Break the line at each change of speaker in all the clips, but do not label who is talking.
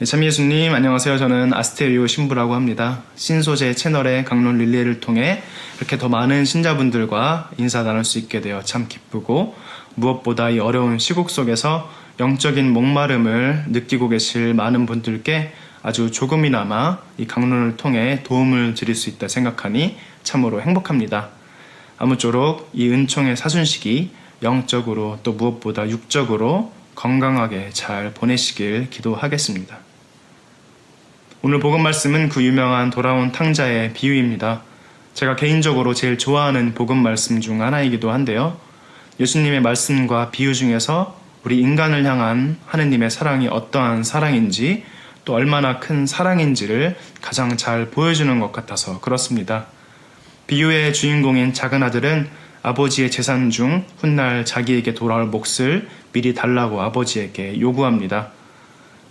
네, 참 예수님 안녕하세요. 저는 아스테리오 신부라고 합니다. 신소재 채널의 강론 릴레이를 통해 이렇게 더 많은 신자분들과 인사 나눌 수 있게 되어 참 기쁘고 무엇보다 이 어려운 시국 속에서 영적인 목마름을 느끼고 계실 많은 분들께 아주 조금이나마 이 강론을 통해 도움을 드릴 수 있다 생각하니 참으로 행복합니다. 아무쪼록 이 은총의 사순식이 영적으로 또 무엇보다 육적으로 건강하게 잘 보내시길 기도하겠습니다. 오늘 복음 말씀은 그 유명한 돌아온 탕자의 비유입니다. 제가 개인적으로 제일 좋아하는 복음 말씀 중 하나이기도 한데요. 예수님의 말씀과 비유 중에서 우리 인간을 향한 하느님의 사랑이 어떠한 사랑인지 또 얼마나 큰 사랑인지를 가장 잘 보여주는 것 같아서 그렇습니다. 비유의 주인공인 작은 아들은 아버지의 재산 중 훗날 자기에게 돌아올 몫을 미리 달라고 아버지에게 요구합니다.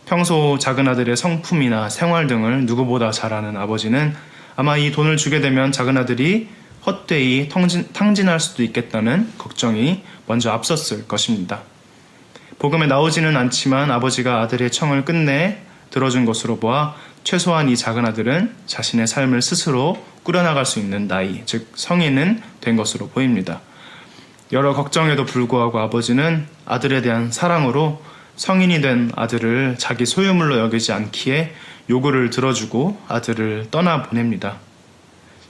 평소 작은 아들의 성품이나 생활 등을 누구보다 잘 아는 아버지는 아마 이 돈을 주게 되면 작은 아들이 헛되이 탕진, 탕진할 수도 있겠다는 걱정이 먼저 앞섰을 것입니다. 복음에 나오지는 않지만 아버지가 아들의 청을 끝내 들어준 것으로 보아 최소한 이 작은 아들은 자신의 삶을 스스로 꾸려나갈 수 있는 나이, 즉 성인은 된 것으로 보입니다. 여러 걱정에도 불구하고 아버지는 아들에 대한 사랑으로 성인이 된 아들을 자기 소유물로 여기지 않기에 요구를 들어주고 아들을 떠나 보냅니다.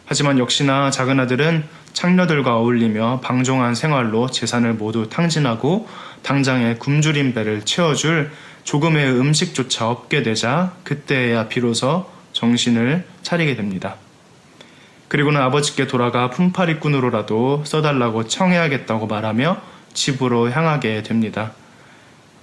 하지만 역시나 작은 아들은 창녀들과 어울리며 방종한 생활로 재산을 모두 탕진하고 당장에 굶주린 배를 채워줄 조금의 음식조차 없게 되자 그때야 비로소 정신을 차리게 됩니다. 그리고는 아버지께 돌아가 품팔이꾼으로라도 써달라고 청해야겠다고 말하며 집으로 향하게 됩니다.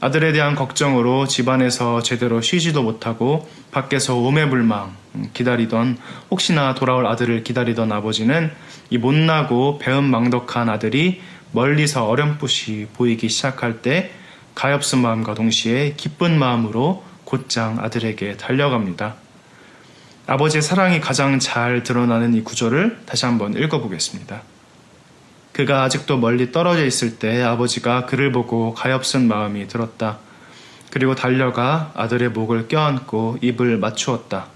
아들에 대한 걱정으로 집안에서 제대로 쉬지도 못하고 밖에서 오매불망 기다리던 혹시나 돌아올 아들을 기다리던 아버지는 이 못나고 배은망덕한 아들이 멀리서 어렴풋이 보이기 시작할 때 가엾은 마음과 동시에 기쁜 마음으로 곧장 아들에게 달려갑니다. 아버지의 사랑이 가장 잘 드러나는 이 구절을 다시 한번 읽어보겠습니다. 그가 아직도 멀리 떨어져 있을 때 아버지가 그를 보고 가엾은 마음이 들었다. 그리고 달려가 아들의 목을 껴안고 입을 맞추었다.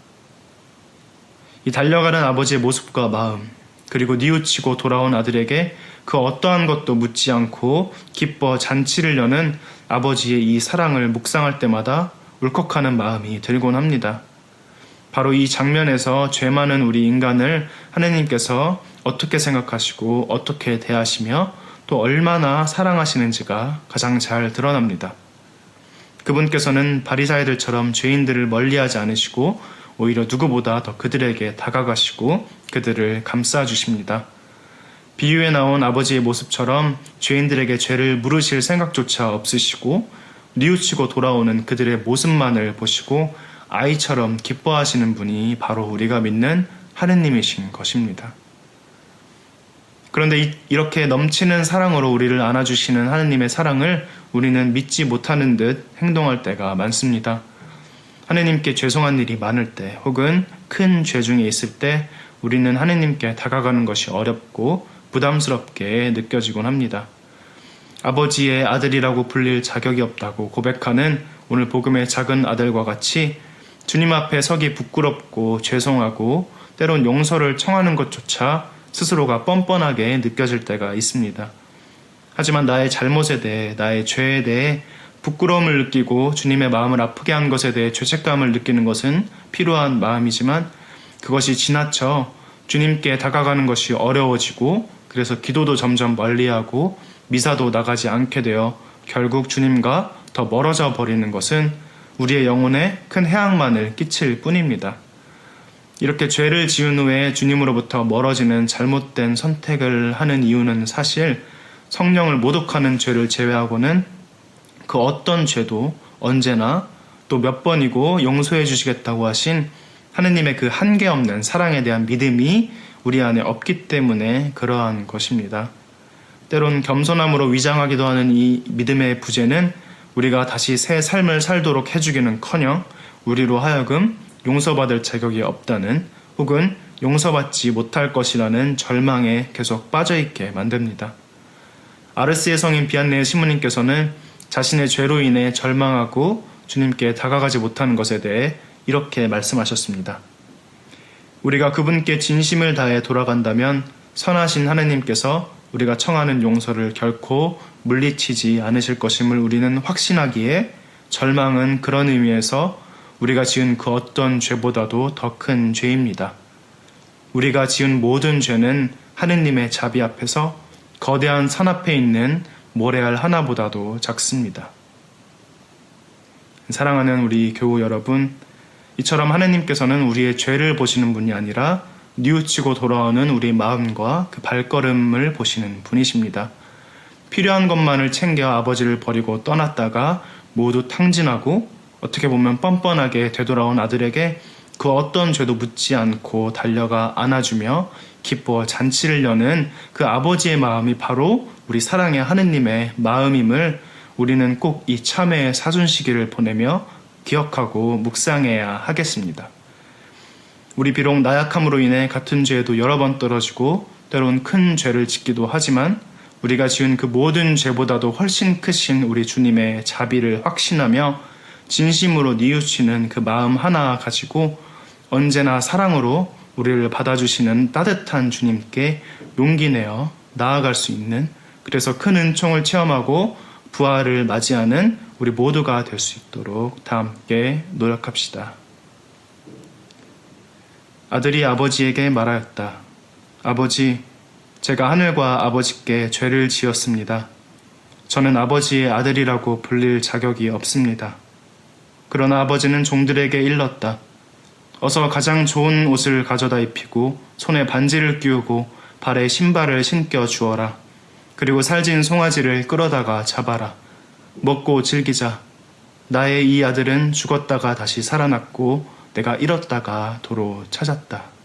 이 달려가는 아버지의 모습과 마음, 그리고 뉘우치고 돌아온 아들에게 그 어떠한 것도 묻지 않고 기뻐 잔치를 여는 아버지의 이 사랑을 묵상할 때마다 울컥하는 마음이 들곤 합니다. 바로 이 장면에서 죄 많은 우리 인간을 하느님께서 어떻게 생각하시고 어떻게 대하시며 또 얼마나 사랑하시는지가 가장 잘 드러납니다. 그분께서는 바리사이들처럼 죄인들을 멀리하지 않으시고 오히려 누구보다 더 그들에게 다가가시고 그들을 감싸 주십니다. 비유에 나온 아버지의 모습처럼 죄인들에게 죄를 물으실 생각조차 없으시고 뉘우치고 돌아오는 그들의 모습만을 보시고 아이처럼 기뻐하시는 분이 바로 우리가 믿는 하느님이신 것입니다. 그런데 이, 렇게 넘치는 사랑으로 우리를 안아주시는 하느님의 사랑을 우리는 믿지 못하는 듯 행동할 때가 많습니다. 하느님께 죄송한 일이 많을 때 혹은 큰 죄 중에 있을 때 우리는 하느님께 다가가는 것이 어렵고 부담스럽게 느껴지곤 합니다. 아버지의 아들이라고 불릴 자격이 없다고 고백하는 오늘 복음의 작은 아들과 같이 주님 앞에 서기 부끄럽고 죄송하고 때론 용서를 청하는 것조차 스스로가 뻔뻔하게 느껴질 때가 있습니다. 하지만 나의 잘못에 대해, 나의 죄에 대해 부끄러움을 느끼고 주님의 마음을 아프게 한 것에 대해 죄책감을 느끼는 것은 필요한 마음이지만 그것이 지나쳐 주님께 다가가는 것이 어려워지고 그래서 기도도 점점 멀리하고 미사도 나가지 않게 되어 결국 주님과 더 멀어져 버리는 것은 우리의 영혼에 큰 해악만을 끼칠 뿐입니다. 이렇게 죄를 지은 후에 주님으로부터 멀어지는 잘못된 선택을 하는 이유는 사실 성령을 모독하는 죄를 제외하고는 그 어떤 죄도 언제나 또 몇 번이고 용서해 주시겠다고 하신 하느님의 그 한계 없는 사랑에 대한 믿음이 우리 안에 없기 때문에 그러한 것입니다. 때론 겸손함으로 위장하기도 하는 이 믿음의 부재는 우리가 다시 새 삶을 살도록 해주기는 커녕 우리로 하여금 용서받을 자격이 없다는 혹은 용서받지 못할 것이라는 절망에 계속 빠져있게 만듭니다. 아르스의 성인 비안네의 신부님께서는 자신의 죄로 인해 절망하고 주님께 다가가지 못하는 것에 대해 이렇게 말씀하셨습니다. 우리가 그분께 진심을 다해 돌아간다면 선하신 하나님께서 우리가 청하는 용서를 결코 물리치지 않으실 것임을 우리는 확신하기에 절망은 그런 의미에서 우리가 지은 그 어떤 죄보다도 더 큰 죄입니다. 우리가 지은 모든 죄는 하느님의 자비 앞에서 거대한 산 앞에 있는 모래알 하나보다도 작습니다. 사랑하는 우리 교우 여러분, 이처럼 하느님께서는 우리의 죄를 보시는 분이 아니라 뉘우치고 돌아오는 우리 마음과 그 발걸음을 보시는 분이십니다. 필요한 것만을 챙겨 아버지를 버리고 떠났다가 모두 탕진하고 어떻게 보면 뻔뻔하게 되돌아온 아들에게 그 어떤 죄도 묻지 않고 달려가 안아주며 기뻐 잔치를 여는 그 아버지의 마음이 바로 우리 사랑의 하느님의 마음임을 우리는 꼭 이 참회의 사순시기를 보내며 기억하고 묵상해야 하겠습니다. 우리 비록 나약함으로 인해 같은 죄에도 여러 번 떨어지고 때론 큰 죄를 짓기도 하지만 우리가 지은 그 모든 죄보다도 훨씬 크신 우리 주님의 자비를 확신하며 진심으로 뉘우치는 그 마음 하나 가지고 언제나 사랑으로 우리를 받아주시는 따뜻한 주님께 용기 내어 나아갈 수 있는 그래서 큰 은총을 체험하고 부활을 맞이하는 우리 모두가 될 수 있도록 다 함께 노력합시다. 아들이 아버지에게 말하였다. 아버지, 제가 하늘과 아버지께 죄를 지었습니다. 저는 아버지의 아들이라고 불릴 자격이 없습니다. 그러나 아버지는 종들에게 일렀다. 어서 가장 좋은 옷을 가져다 입히고 손에 반지를 끼우고 발에 신발을 신겨 주어라. 그리고 살진 송아지를 끌어다가 잡아라. 먹고 즐기자. 나의 이 아들은 죽었다가 다시 살아났고 내가 잃었다가 도로 찾았다.